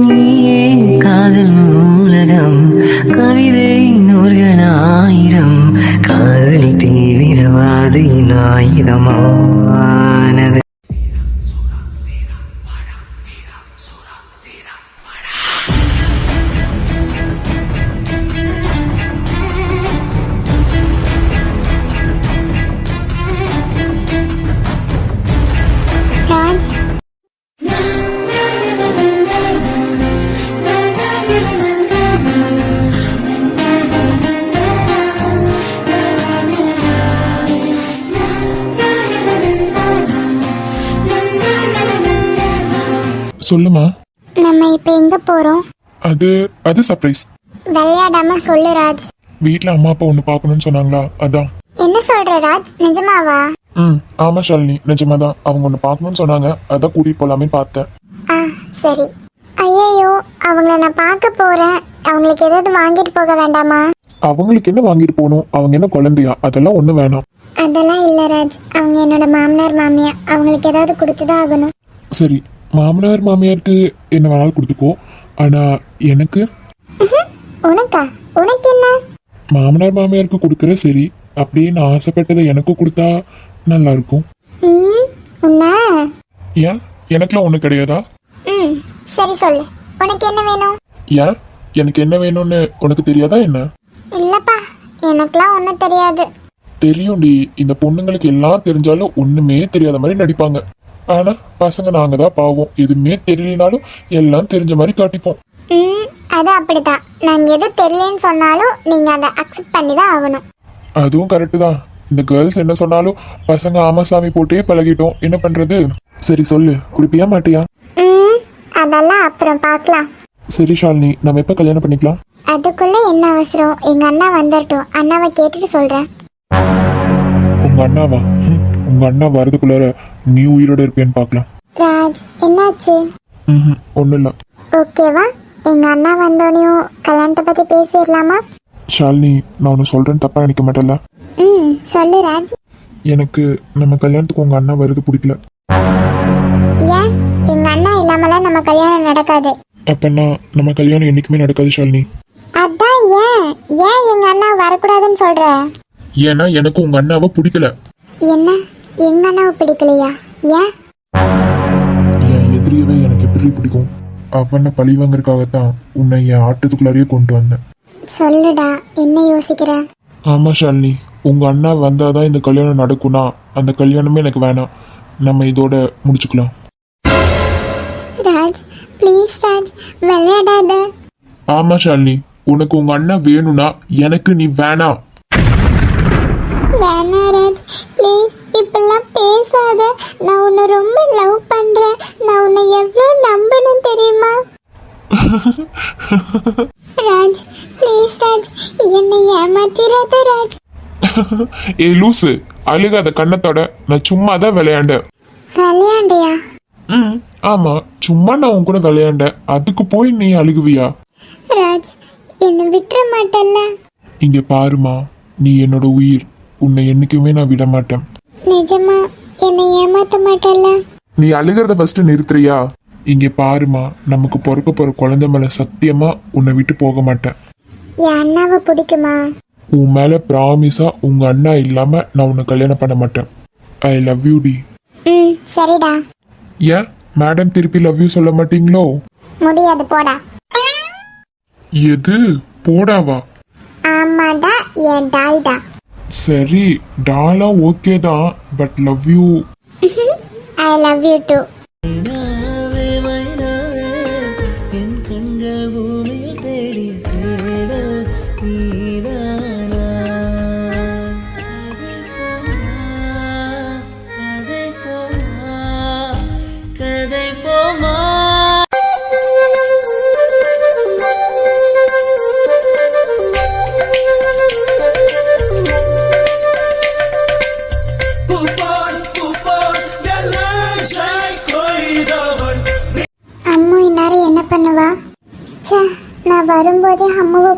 நீயே காதல் நூலகம் கவிதை நூல்கள் ஆயிரம் காதல் தீவிரவாதியின் ஆயுதமானது. சொல்லுமா? நம்ம இப்ப எங்க போறோம்? அது அது சர்ப்ரைஸ் விளையாடாம சொல்லு ராஜ். வீட்ல அம்மா அப்பா ஒன்று பார்க்கணும்னு சொன்னாங்களா? அதான். என்ன சொல்ற ராஜ்? நிஜமாவா? ம் ஆமா ஷாலினி. நிஜமாதான். அவங்க ஒன்று பார்க்கணும்னு சொன்னாங்க. அதான் கூட்டிட்டு போலாமே பார்த்தேன். ஆ சரி. ஐயோ அவங்கள நான் பார்க்க போறேன். அவங்களுக்கு ஏதாவது வாங்கிட்டு போக வேண்டாமா? அவங்களுக்கு என்ன வாங்கிட்டு போகணும்? அவங்க என்ன குழந்தையா? அதெல்லாம் ஒன்றும் வேணாம். அதெல்லாம் இல்ல ராஜ். அவங்க என்னோட மாமனார் மாமியார். அவங்களுக்கு ஏதாவது கொடுத்துதான் ஆகணும். சரி மாமனார் மாமியாருக்கு என்ன வேணாலும் கொடுத்துக்கோ. ஆனா எனக்கு? உனக்கா? உனக்கு என்ன? மாமனார் மாமியாருக்கு கொடுக்குற சரி. அப்படியே நான் ஆசைப்பட்டதை எனக்கு கொடுத்தா நல்லா இருக்கும் ஏன்? எனக்குலாம் ஒன்றும் கிடையாதா? சரி சொல்லு. உனக்கு என்ன வேணும்? ஏன்? எனக்கு என்ன வேணும்னு உனக்கு தெரியாதா என்ன? இல்லப்பா எனக்குலாம் ஒன்றும் தெரியாது. தெரியும்டி. இந்த பொண்ணுங்களுக்கு எல்லாம் தெரிஞ்சாலும் ஒண்ணுமே தெரியாத மாதிரி நடிப்பாங்க. ஆனா பசங்க நாங்க தான் பாவம். எதுவுமே தெரியலனாலும் எல்லாம் தெரிஞ்ச மாதிரி காட்டிப்போம். ம் அது அப்படிதான் நாங்க எதுவும் தெரியலன்னு சொன்னாலும் நீங்க அதை அக்செப்ட் பண்ணி தான் ஆகணும். அதுவும் கரெக்டு தான். இந்த கேர்ள்ஸ் என்ன சொன்னாலும் பசங்க ஆமாசாமி போட்டே பழகிட்டோம். என்ன பண்றது? சரி சொல்லு. குடிப்பியா மாட்டியா? ம் அதெல்லாம் அப்புறம் பார்க்கலாம். சரி ஷாலினி. நம்ம எப்ப கல்யாணம் பண்ணிக்கலாம்? அதுக்குள்ள என்ன அவசரம்? எங்க அண்ணா வந்துடட்டும் அண்ணாவை கேட்டுட்டு சொல்றேன். உங்க அண்ணாவா? உங்க அண்ணா வரதுக்குள்ளார நீ உயிரோட இருப்பேன்னு பார்க்கலாம். ராஜ் என்னாச்சு? ம் ஒன்றும் இல்லை ஓகேவா? எங்க அண்ணா வந்தோடனையும் கல்யாணத்தை பத்தி பேசிடலாமா? ஷாலினி நான் ஒன்று சொல்றேன்னு தப்பா நினைக்க மாட்டேன்ல. ம் சொல்லு ராஜ். எனக்கு நம்ம கல்யாணத்துக்கு உங்க அண்ணா வருது பிடிக்கல. ஏன்? எங்க அண்ணா இல்லாமலாம் நம்ம கல்யாணம் நடக்காது. அப்பன்னா நம்ம கல்யாணம் என்னைக்குமே நடக்காது ஷாலினி. அதான் ஏன்? ஏன் எங்க அண்ணா வரக்கூடாதுன்னு சொல்ற? ஏன்னா எனக்கு உங்க அண்ணாவை பிடிக்கல. என்ன? எங்க அண்ணாவை பிடிக்கலையா? ஏன்? என் எதிரியவே எனக்கு எப்படி பிடிக்கும்? அவனை பழி வாங்கறதுக்காகத்தான் உன்னை என் ஆட்டத்துக்குள்ளாரையே கொண்டு வந்தேன். சொல்லுடா என்ன யோசிக்கிற? ஆமா ஷாலினி. உங்க அண்ணா வந்தாதான் இந்த கல்யாணம் நடக்கும்னா அந்த கல்யாணமே எனக்கு வேணாம். நம்ம இதோட முடிச்சுக்கலாம். ராஜ் ப்ளீஸ் ராஜ் விளையாடாத. ஆமா ஷாலினி. உனக்கு உங்க அண்ணா வேணும்னா எனக்கு நீ வேணாம். வேணா ராஜ். ப்ளீஸ் இப்பெல்லாம் பேசாத. நான் உன்னை ரொம்ப லவ் பண்றேன். நான் உன்னை எவ்வளோ நம்பணும் தெரியுமா? ராஜ் ப்ளீஸ் ராஜ். என்னை ஏமாத்திராத ராஜ். ஏ லூசு. அழுகாத கண்ணத்தோட நான் சும்மா தான் விளையாண்டேன். விளையாண்டியா? ம் ஆமா. சும்மா நான் உன் கூட விளையாண்டேன். அதுக்கு போய் நீ அழுகுவியா? ராஜ் என்னை விட்டுற மாட்டல்ல. இங்க பாருமா. நீ என்னோட உயிர். உன்னை என்னைக்குமே நான் விட மாட்டேன் நிஜமா? என்னை ஏமாத்த மாட்டல்ல? நீ அழுகிறத ஃபர்ஸ்ட் நிறுத்துறியா? இங்க பாருமா நமக்கு பிறக்க போற குழந்தை மேல சத்தியமா உன்னை விட்டு போக மாட்டேன். என் அண்ணாவை பிடிக்குமா? உன் மேல ப்ராமிஸா உங்க அண்ணா இல்லாம நான் உன்னை கல்யாணம் பண்ண மாட்டேன். ஐ லவ் யூ டி ம் சரிடா. ஏன்? மேடம் திருப்பி லவ் யூ சொல்ல மாட்டீங்களோ? முடியாது போடா. எது? போடாவா? ஆமாடா என் டால்டா சரி டாலா ஓகே தான் but love you I love you too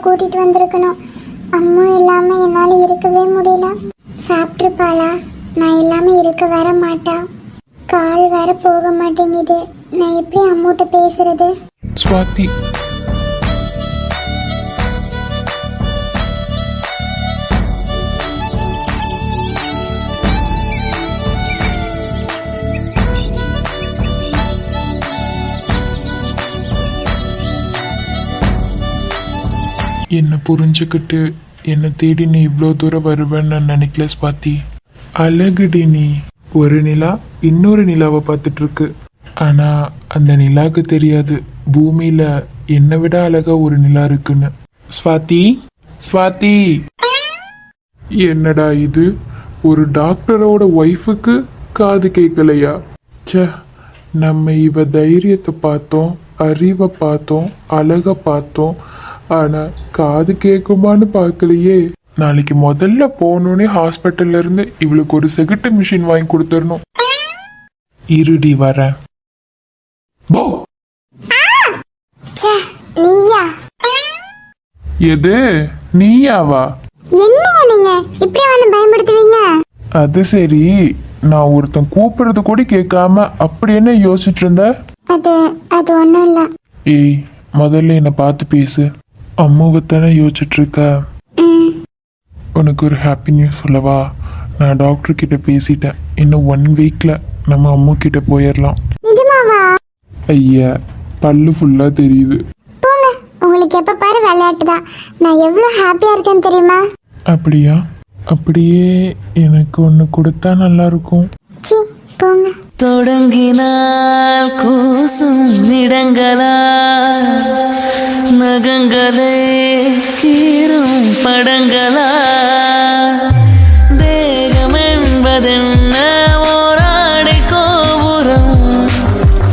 கூட்டிட்டு வந்திருக்கணும். அம்மா இல்லாம என்னால இருக்கவே முடியல. சாப்பிட்ருப்பாளா நான் இல்லாம இருக்க வர மாட்டா. கால் வேற போக மாட்டேங்குது. நான் எப்படி அம்முட்ட பேசுறது? ஸ்வாதி என்னை புரிஞ்சுக்கிட்டு என்னை தேடி நீ இவ்வளோ தூரம் வருவேன்னு நான் நினைக்கல ஸ்வாதி அழகுடி நீ. ஒரு நிலா இன்னொரு நிலாவை பார்த்துட்டு இருக்கு ஆனா அந்த நிலாக்கு தெரியாது. பூமியில என்னை விட அழகா ஒரு நிலா இருக்குன்னு. ஸ்வாதி ஸ்வாதி என்னடா இது? ஒரு டாக்டரோட ஒய்ஃபுக்கு காது கேட்கலையா? சே நம்ம இவ தைரியத்தை பார்த்தோம் அறிவை பார்த்தோம் அழகை பார்த்தோம் ஆனா காது கேட்குமான்னு பார்க்கலையே. நாளைக்கு முதல்ல போனோடனே ஹாஸ்பிட்டல்ல இருந்து இவளுக்கு ஒரு செகிட்டு மிஷின் வாங்கி கொடுத்துடணும். இருடி வரேன் போ. நீயா? எது? நீயாவா? என்னங்க நீங்க? இப்படி வந்து பயன்படுத்துவீங்க அது சரி. நான் ஒருத்தன் கூப்பிடுறது கூட கேட்காம அப்படி என்ன யோசிச்சுட்டு இருந்த? அது அது இல்லை. ஏய் முதல்ல என்னை பார்த்து பேசு. அம்மாவைத்தானே யோசிச்சுட்டு இருக்க உனக்கு ஒரு ஹாப்பி நியூஸ் சொல்லவா? நான் டாக்டர் கிட்ட பேசிட்டேன். இன்னும் ஒன் வீக்ல நம்ம அம்மு கிட்ட போயிடலாம் நிஜமாவா? ஐயா பல்லு ஃபுல்லா தெரியுது. போங்க. உங்களுக்கு எப்ப பாரு விளையாட்டு தான் நான் எவ்வளோ ஹாப்பியா இருக்கேன்னு தெரியுமா? அப்படியா? அப்படியே எனக்கு ஒன்று கொடுத்தா நல்லா இருக்கும் சி போங்க. தொடங்கினால் கூசும் இடங்களா நகங்களே கீறும் படங்களா? தேகம் என்பதென்ன ஓராடை கோபுரம்.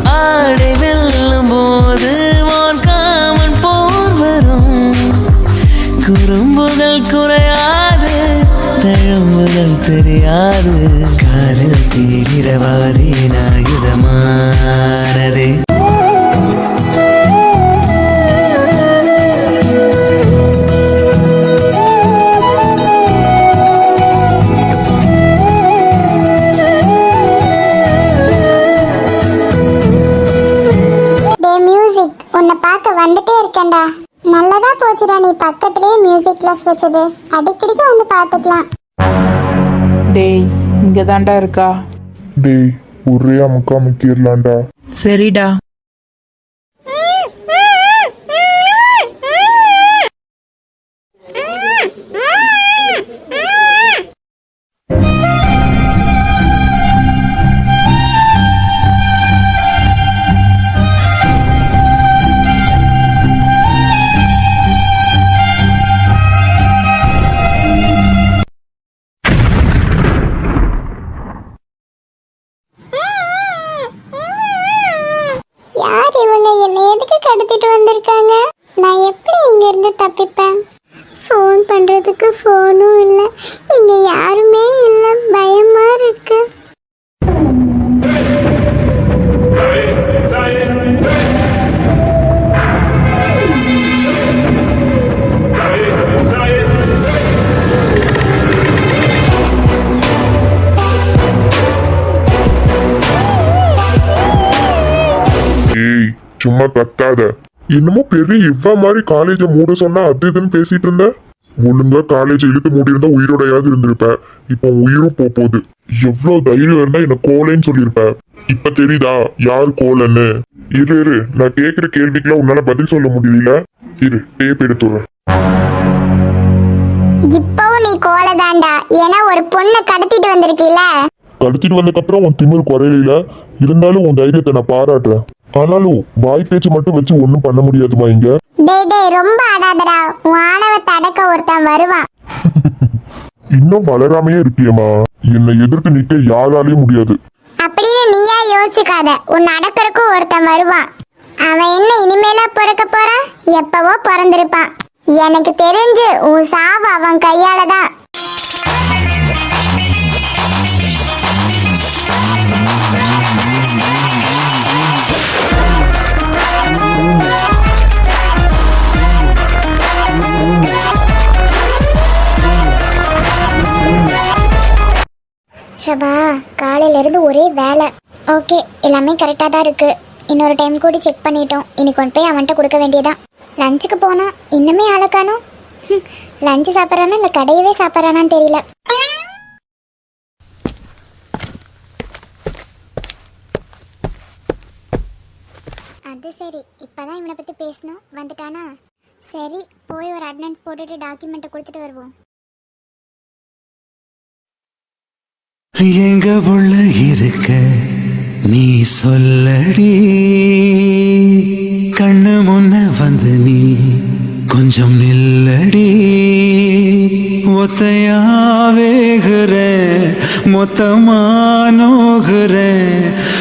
ஆடை வெல்லும் போது ஓர் காமன் போர் வரும். குறும்புகள் குறையாது தழும்புகள் தெரியாது. காதல் தீவிரவாதி ஆயுதமானதே. கிளாஸ் வச்சது. அடிக்கடிக்கு வந்து பார்த்துக்கலாம் டேய் இங்கே தாண்டா இருக்கா? டேய் ஒரே அமுக்கா முக்கிடலாண்டா சரிடா. கத்தாத என்னமோ பெரிய இவ்வா மாதிரி காலேஜ மூட சொன்னா அது இதுன்னு பேசிட்டு இருந்த? ஒழுங்கா காலேஜ் இழுத்து மூடி இருந்தா உயிரோடையாவது இருந்திருப்ப. இப்போ உயிரும் போக போகுது. எவ்வளவு தைரியம் இருந்தா என்ன கோலைன்னு சொல்லியிருப்ப. இப்ப தெரியுதா யார் கோலன்னு? இரு இரு நான் கேக்குற கேள்விக்கெல்லாம் உன்னால பதில் சொல்ல முடியல. இரு டேப் எடுத்துறேன் இப்பவும் நீ கோலதாண்டா. ஏன்னா ஒரு பொண்ணை கடத்திட்டு வந்திருக்கீல கடத்திட்டு வந்ததுக்கப்புறம் உன் திமிர் குறையில. இருந்தாலும் உன் தைரியத்தை நான் பாராட்டுறேன். ஆனாலும் வாய் பேச்சு மட்டும் வச்சு ஒன்றும் பண்ண முடியாதுமா இங்க? டேய் டேய் ரொம்ப அடாதடா. உன் ஆணவத்தை அடக்க ஒருத்தன் வருவான். இன்னும் வளராமையே இருக்கியம்மா. என்னை எதிர்த்து நிக்க யாராலையும் முடியாது. அப்படின்னு நீயா யோசிச்சுக்காத. உன் அடக்கறக்கும் ஒருத்தன் வருவான். அவன் என்ன இனிமேலா பிறக்க போறான்? எப்பவோ பிறந்திருப்பான். எனக்கு தெரிஞ்சு உன் சாவு அவன் கையால தான் ஷபா காலையில இருந்து ஒரே வேலை. ஓகே எல்லாமே கரெக்டாக தான் இருக்கு. இன்னொரு டைம் கூட செக் பண்ணிட்டோம். இனி கொண்டு போய் அவன்கிட்ட கொடுக்க வேண்டியதான் லஞ்சுக்கு போனா இன்னுமே ஆளக்கானோம் லஞ்சு சாப்பிட்றானா இல்லை கடையவே சாப்பிட்றானான்னு தெரியல. அது சரி இப்போதான் இவனை பற்றி பேசணும் வந்துட்டானா? சரி போய் ஒரு அட்னன்ஸ் போட்டுட்டு டாக்குமெண்ட்டை கொடுத்துட்டு வருவோம். எங்க உள்ள இருக்க? நீ சொல்லடி. கண்ணு முன்ன வந்து நீ கொஞ்சம் நில்லடி. ஒத்தையா வேகுற மொத்தமா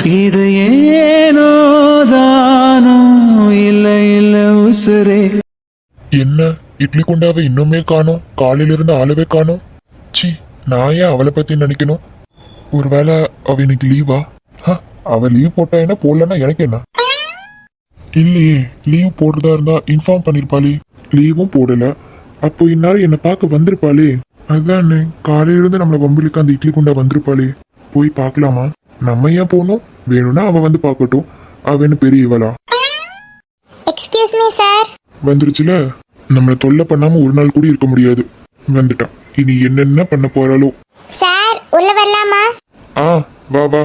இது ஏனோ தானோ இல்ல இல்ல உசுரே. என்ன? இட்லி குண்டாவை இன்னுமே காணோம். காலையில இருந்து ஆளவே காணோம். சி நான் ஏன் அவளை பத்தி நினைக்கணும்? ஒருவேளை அவ இன்னைக்கு லீவா ஹ, அவ லீவ் போட்டா என்ன போடலன்னா எனக்கு என்ன? இல்லையே லீவ் போடுறதா இருந்தா இன்ஃபார்ம் பண்ணிருப்பாளே. லீவும் போடல. அப்போ இந்நேரம் என்னை பார்க்க வந்திருப்பாளே. அதானே காலையில இருந்து நம்மள வம்பிலுக்கு அந்த இட்லி குண்டா வந்திருப்பாளே. போய் பார்க்கலாமா? நம்ம ஏன் போகணும்? வேணும்னா அவ வந்து பார்க்கட்டும். அவ என்ன பெரிய இவளா? எக்ஸ்கியூஸ் மீ சார் வந்துருச்சுல? நம்மள தொல்லை பண்ணாம ஒரு நாள் கூட இருக்க முடியாது. வந்துட்டான். இனி என்னென்ன பண்ண போறாளோ? சார் உள்ள வரலாமா? ஆ வா வா.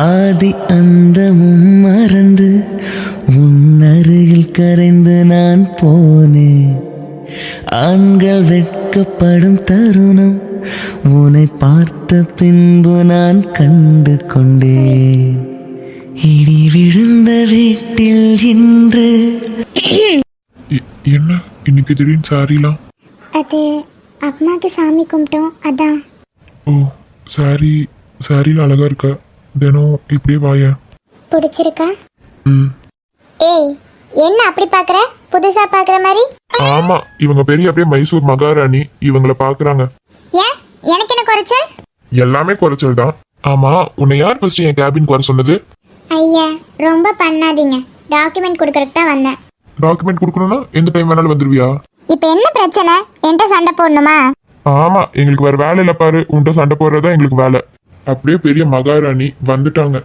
ஆதி அந்தமும் மறந்து உன்னருகில் கரைந்து நான் போனேன் ஆண்கள் வெட்கப்படும் தருணம் உன்னை பார்த்த பின்பு நான் கண்டு கொண்டேன். இடி விழுந்த வீட்டில் இன்று. என்ன? இன்னைக்கு திடீர்னு சாரிலாம்? அது அம்மாக்கு சாமி கும்பிட்டோம் அதான். ஓ சாரி சாரியில் அழகா இருக்க. தினம் இப்படியே வாயேன் பிடிச்சிருக்கா? ம். ஏய் என்ன அப்படி பார்க்குற புதுசா பார்க்குற மாதிரி? ஆமா இவங்க பெரிய அப்படியே மைசூர் மகாராணி. இவங்கள பாக்குறாங்க. ஏன்? எனக்கு என்ன குறைச்சல்? எல்லாமே குறைச்சல் தான். ஆமா உன்னை யார் ஃபர்ஸ்ட் என் கேபின் வர சொன்னது? ஐயா ரொம்ப பண்ணாதீங்க. டாக்குமெண்ட் கொடுக்கறதுக்கு தான் வந்தேன். டாக்குமெண்ட் கொடுக்கணும்னா எந்த டைம் வேணாலும் வந்துருவியா? இப்போ என்ன பிரச்சனை? என்கிட்ட சண்டை போடணுமா? ஆமா எங்களுக்கு வேற வேலை இல்ல பாரு. உன்கிட்ட சண்டை போடுறதா எங்களுக்கு வேலை. அப்படியே பெரிய மகாராணி வந்துட்டாங்க.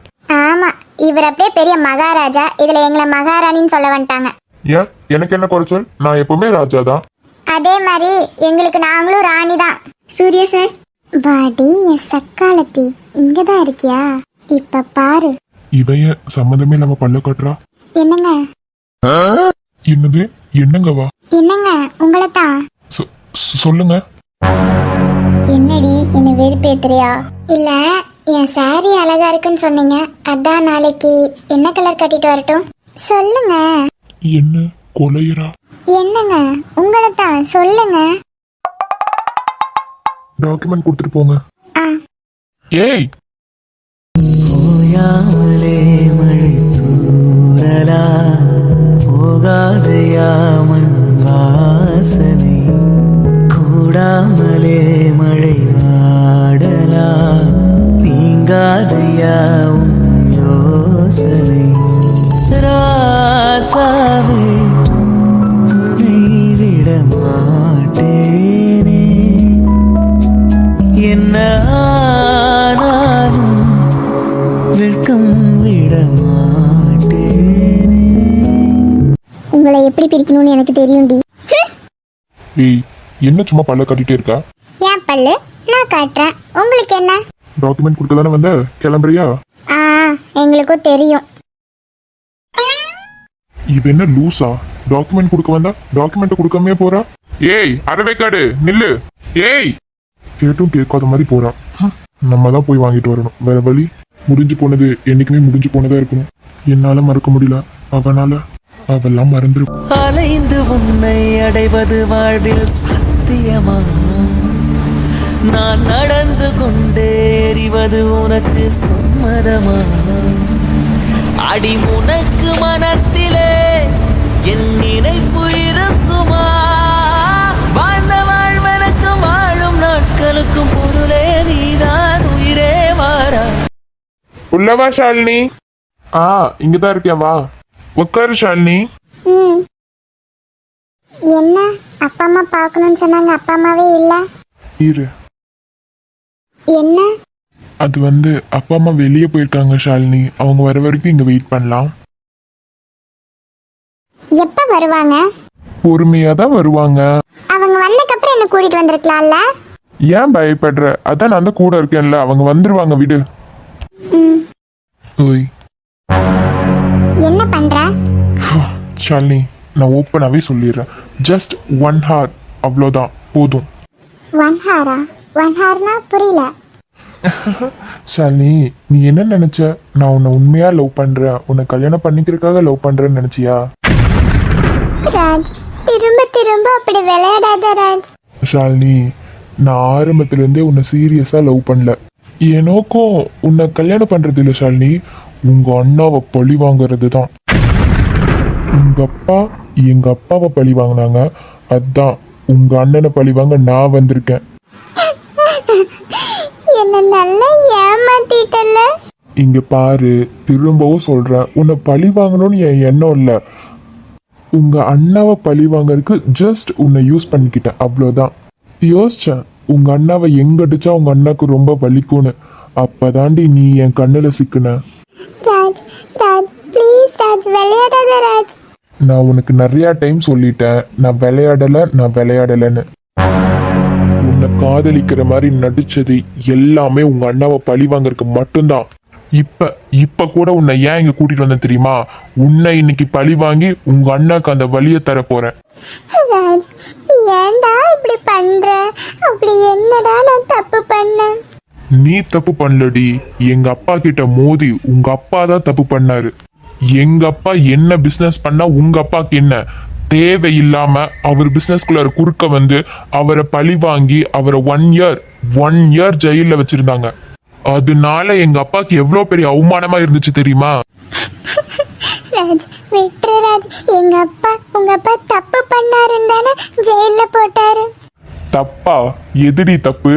ஆமா இவர் அப்படியே பெரிய மகாராஜா. இதுல எங்களை மகாராணின்னு சொல்ல வந்துட்டாங்க. ஏன்? எனக்கு என்ன குறைச்சல்? நான் எப்பவுமே ராஜா தான். அதே மாதிரி எங்களுக்கு நாங்களும் ராணி தான். சூரிய சார் வாடி என் சக்காலத்தி இங்க தான் இருக்கியா? இப்ப பாரு. இவைய சம்மந்தமே இல்லாம பல்ல கட்டுறா? என்னங்க? என்னது? என்னங்கவா என்னங்க? உங்களை தான் சொல்லுங்க. என்னடி என்ன வெறுப்பேத்துறியா? இல்ல என் saree அழகா இருக்குன்னு சொன்னீங்க. அதான் நாளைக்கு என்ன கலர் கட்டிட்டு வரட்டும்? சொல்லுங்க. என்ன கொலையரா? என்னங்க? உங்களை தான் சொல்லுங்க. டாக்குமெண்ட் கொடுத்துட்டு போங்க. ஆ. ஏய்! ஓயாமலே மழை தூரலா போகாதையா மண் வாசனை. கூடாமலே மழை வாடலா நீங்காதையா யோசனை? ராசாவே உன்னை விட மாட்டேனே. என்ன ஆனாலும் வெட்கம் விட மாட்டேனே. உங்களை எப்படி பிரிக்கணும்னு எனக்கு தெரியும்டி. ஏய் என்ன சும்மா பல்ல கட்டிட்டே இருக்கா? ஏன் பல்லு? நான் காட்டுறேன். உங்களுக்கு என்ன? டாக்குமெண்ட் கொடுக்க தானே வந்த? கிளம்புறியா? ஆ எங்களுக்கும் தெரியும். இவ என்ன லூசா? டாக்குமெண்ட் கொடுக்க வந்தா டாக்குமெண்ட் கொடுக்காமயே போறா? ஏய் அறவேக்காடு நில்லு. ஏய்! கேட்டும் கேட்காத மாதிரி போறா. ஹம், நம்ம தான் போய் வாங்கிட்டு வரணும். வேற வழி? முடிஞ்சு போனது என்னைக்குமே முடிஞ்சு போனதா இருக்கணும். என்னால மறக்க முடியல. அவனால அவெல்லாம் மறந்துரு அலைந்து உன்னை அடைவது வாழ்வில் சத்தியமா? நான் நடந்து கொண்டேறிவது உனக்கு சம்மதமா? அடி உனக்கு மனத்திலே என் நினைப்பு இருக்குமா? வாழ்ந்த வாழ்வனுக்கு வாழும் நாட்களுக்கும் பொருளே நீதான் உயிரே வாரா. உள்ளவா ஷாலினி? ஆ இங்கதான் இருக்கேன் வா. உட்காரு ஷாலினி. ம். என்ன? அப்பா அம்மா பார்க்கணும்னு சொன்னாங்க. அப்பா அம்மாவே இல்லை? இரு. என்ன? அது வந்து அப்பா அம்மா வெளியே போயிருக்காங்க ஷாலினி. அவங்க வர வரைக்கும் இங்க வெயிட் பண்ணலாம். எப்ப வருவாங்க? பொறுமையா தான் வருவாங்க. அவங்க வந்ததுக்கப்புறம் என்ன கூட்டிட்டு வந்திருக்கலாம்ல? ஏன் பயப்படுற? அதான் நான் தான் கூட இருக்கேன்ல. அவங்க வந்துருவாங்க விடு. ஓய். என்ன பண்ற? ஷாலினி நான் ஓப்பனாகவே சொல்லிடுறேன். ஜஸ்ட் ஒன் ஹார் அவ்வளோதான் போதும். ஒன் ஹாரா ஒன் ஹார்னா புரியல. ஷாலினி நீ என்ன நினைச்ச? நான் உன்னை உண்மையா லவ் பண்றேன். உன்னை கல்யாணம் பண்ணிக்கிறதுக்காக லவ் பண்றேன்னு நினைச்சியா? ராஜ் திரும்ப திரும்ப அப்படி விளையாடாத ராஜ். ஷாலினி நான் ஆரம்பத்துல இருந்தே உன்னை சீரியஸா லவ் பண்ணல. என் நோக்கம் உன்னை கல்யாணம் பண்றது இல்ல ஷாலினி. உங்க அண்ணாவை பழி வாங்குறது தான் உங்க அப்பா எங்க அப்பாவை பழி வாங்கினாங்க. அதான் உங்க அண்ணனை பழி வாங்க நான் வந்திருக்கேன். என்ன நல்லா ஏமாத்திட்டல இங்க பாரு திரும்பவும் சொல்றேன். உன்னை பழி வாங்கணும்னு என் எண்ணம் இல்ல. உங்க அண்ணாவை பழி வாங்கறதுக்கு ஜஸ்ட் உன்னை யூஸ் பண்ணிக்கிட்டேன். அவ்வளோதான் யோசிச்சேன் உங்க அண்ணாவை எங்க அடிச்சா உங்க அண்ணாக்கு ரொம்ப வலிக்கும்னு. அப்பதாண்டி நீ என் கண்ணுல சிக்குன. ராஜ் ராஜ் ப்ளீஸ் ராஜ் விளையாடாத ராஜ் நான் உனக்கு நிறைய டைம் சொல்லிட்டேன். நான் விளையாடல நான் விளையாடலைன்னு. உன்னை காதலிக்கிற மாதிரி நடிச்சது எல்லாமே உங்க அண்ணாவை பழி வாங்கறதுக்கு மட்டும்தான். இப்ப இப்ப கூட உன்னை ஏன் இங்க கூட்டிட்டு வந்தேன் தெரியுமா? உன்னை இன்னைக்கு பழி வாங்கி உங்க அண்ணாக்கு அந்த வழியை தர போறேன். ராஜ் ஏன்டா இப்படி பண்ற? அப்படி என்னடா நான் தப்பு பண்ணேன்? நீ தப்பு பண்ணலடி. எங்க அப்பா கிட்ட மோதி உங்க அப்பா தான் தப்பு பண்ணாரு. எங்க அப்பா என்ன பிசினஸ் பண்ணா உங்க அப்பாக்கு என்ன? தேவையில்லாம அவர் பிசினஸ்குள்ளார குறுக்க வந்து அவரை பழி வாங்கி அவரை ஒன் இயர் ஒன் இயர் ஜெயில வச்சிருந்தாங்க. அதனால எங்க அப்பாக்கு எவ்வளவு பெரிய அவமானமா இருந்துச்சு தெரியுமா? ராஜ் எங்க அப்பா உங்க அப்பா தப்பு பண்ணாருன்னு தானே ஜெயில போட்டாரு. தப்பா? எதிரி தப்பு?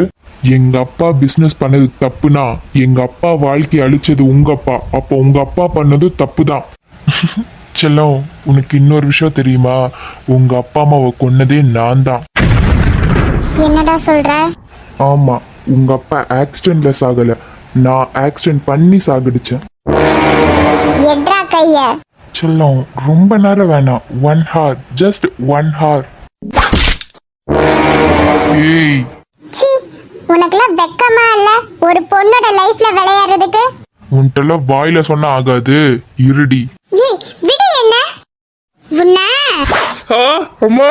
எங்க அப்பா பிசினஸ் பண்ணது தப்புனா எங்க அப்பா வாழ்க்கையை அழிச்சது உங்க அப்பா. அப்போ உங்க அப்பா பண்ணது தப்பு தான் செல்லம் உனக்கு இன்னொரு விஷயம் தெரியுமா? உங்க அப்பா அம்மாவை கொன்னதே நான் தான் என்னடா சொல்ற? ஆமா உங்க அப்பா ஆக்சிடென்ட்ல சாகல. நான் ஆக்சிடென்ட் பண்ணி சாகடிச்சேன். எட்ரா கைய? செல்லம் ரொம்ப நேரம் வேணாம். One hour just one hour ஏய் சி உனக்கெல்லாம் வெக்கமா இல்ல? ஒரு பொண்ணோட லைஃப்ல விளையாடுறதுக்கு? உன்கிட்ட வாயில சொன்னா ஆகாது. இருடி. ஏய் விடு என்ன? உன்ன அம்மா.